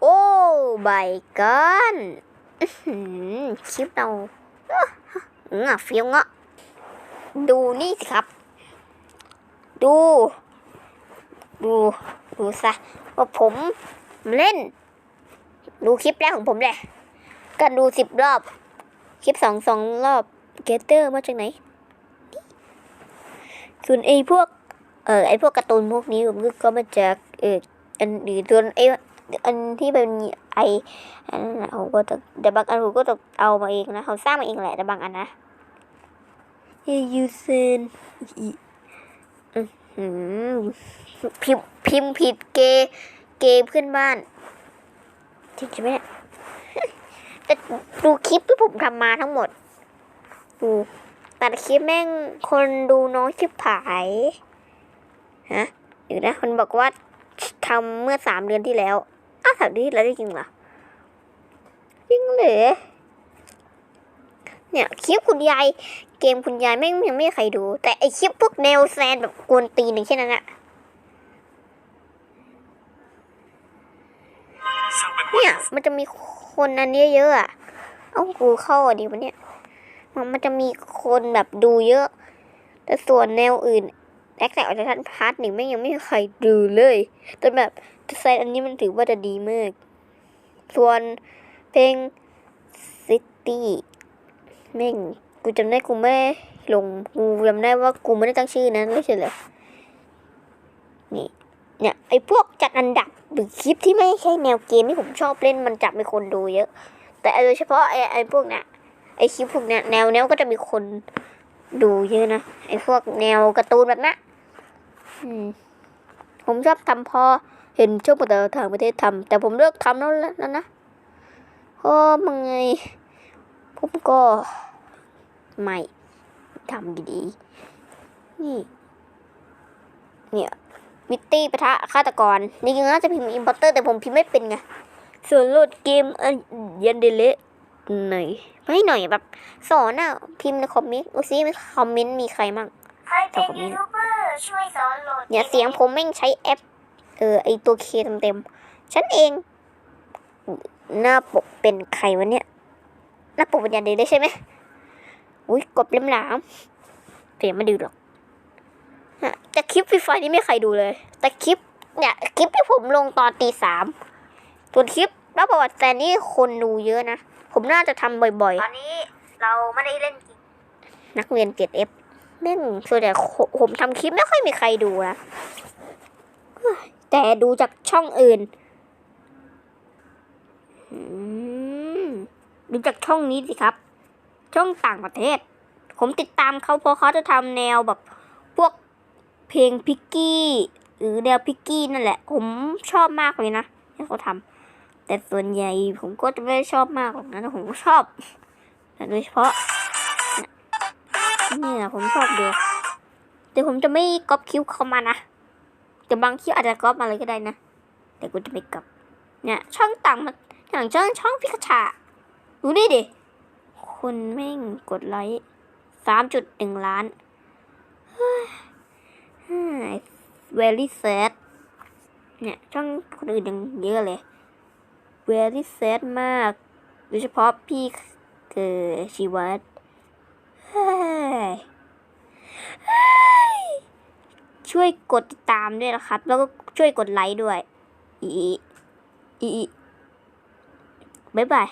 โอ้ใบกันคลิปเราอื้อเฟี้ยวเงาะดูนี่สิครับ ดู ดู ดูซะว่าผมเล่น ดูคลิปแรกของผมเลยก็ดูสิบรอบ คลิปสองสองรอบ เกเตอร์มาจากไหน ส่วนไอ้พวก เออไอ้พวกการ์ตูนพวกนี้ผมก็มาจากเอออันหรือส่วนไอ้ อันที่เป็นไออันนั้นนะผมก็ต้องแต่บางอันผมก็ต้องเอามาเองนะเขาสร้างมาเองแหละแต่บางอันนะเฮ้ยยูเซนอื้อหือพิมพ์พิมพ์ผิดเกย์เกย์เพื่อนบ้านจริงใช่ไหมเนี่ยแต่ดูคลิปที่ผมทำมาทั้งหมด ดูแต่ละคลิปแม่งคนดูน้อยชิบหายฮะเดี๋ยวนะคนบอกว่าทำเมื่อสามเดือนที่แล้วอ้าวสามดือนที่แล้วได้จริงเหรอจริงเหรอเนี่ยคลิปคุณยายเกมคุณยายแม่งยังไม่ใครดู แต่ไอคลิปพวกแนวแซนแบบกวนตีนอย่างเช่นนั้นอะเนี่ยมันจะมีคนอันเนี้ยเยอะอะเอากูเข้าดิวันเนี้ยมันมันจะมีคนแบบดูเยอะ แต่ส่วนแนวอื่นแอคแท็กออทันพาร์ทหนึ่งไม่งยังไม่มีใครดูเลยแต่แบบ ไซน์อันนี้มันถือว่าจะดีมาก ส่วนเพลงซิตี้แม่งกูจำได้กูไม่ลงกูจำได้ว่ากูไม่ได้ตั้งชื่อนั้นไม่ใช่เหรอนี่เนี่ยไอ้พวกจัดอันดับหรือคลิปที่ไม่ใช่แนวเกมที่ผมชอบเล่นมันจะมีคนดูเยอะ แต่โดยเฉพาะไอ้ไอ้พวกเนี้ยไอ้คลิปพวกเนี้ยแนวเนี้ยก็จะมีคนดูเยอะนะไอ้พวกแนวการ์ตูนแบบนั้นผมชอบทำพอ เห็นช่วงประทางประเทศทำแต่ผมเลิกทำแล้วแล้วนะเพราะมังไง ผมก็ไม่ทำดีๆนี่ เนี่ยมิตตี้ปะทะฆาตกรจริงๆน่าจะพิมพ์อินพอร์เตอร์แต่ผมพิมพ์ไม่เป็นไง ส่วนโหลดเกมอันยันเดเละหน่อยไม่หน่อยแบบ สอนอะ พิมพ์ในคอมเมนต์ดูซิในคอมเมนต์มีใครมั่งใครเป็นยูทูบเบอร์ช่วยสอนโหลดเนี่ยเสียงผมแม่งใช้แอป เออไอตัวเคเต็มๆฉันเอง หน้าปกเป็นใครวะเนี่ย หน้าปกเป็นยันเดเละใช่ไหมอุ้ยกบเล่มหลามเสียงไม่ดูหรอกฮะแต่คลิปฟรีไฟนี่ไม่ใครดูเลย แต่คลิปเนี่ยคลิปที่ผมลงตอนตีสามส่วนคลิปแล้วประวัติแซนนี่คนดูเยอะนะ ผมน่าจะทำบ่อยตอนนี้เราไม่ได้เล่นจริงๆนักเรียนเกรดเอฟแม่งส่วนใหญ่ผมผมทำคลิปไม่ค่อยมีใครดูนะเฮ้ย แต่ดูจากช่องอื่นดูจากช่องนี้สิครับ ช่องต่างประเทศ ผมติดตามเขาเพราะเขาจะทำแนวแบบพวกเพลงพิกกี้หรือแนวพิกกี้นั่นแหละ ผมชอบมากเลยนะที่เขาทำแต่ส่วนใหญ่ผมก็จะไม่ชอบมากหรอกนะแต่ผมชอบแต่โดยเฉพาะเนี่ยผมชอบเดูแต่ผมจะไม่ก๊อปคิวเข้ามานะ แต่บางคิวอาจจะก๊อปมาเลยก็ได้นะ แต่กูจะไม่ก๊อปเนี่ยช่องต่างมาอย่างช่องช่องพิกาชาดูนี่ดิคนแม่งกดไลค์สามจุดหนึ่งล้าน very sad เนี่ยช่องคนอื่นยังเยอะเลย very sad มากโดยเฉพาะพี่เกิดชีวัตเฮ้ย ช่วยกดติดตามด้วยนะครับ แล้วก็ช่วยกดไลค์ด้วยอีอีบ๊ายบาย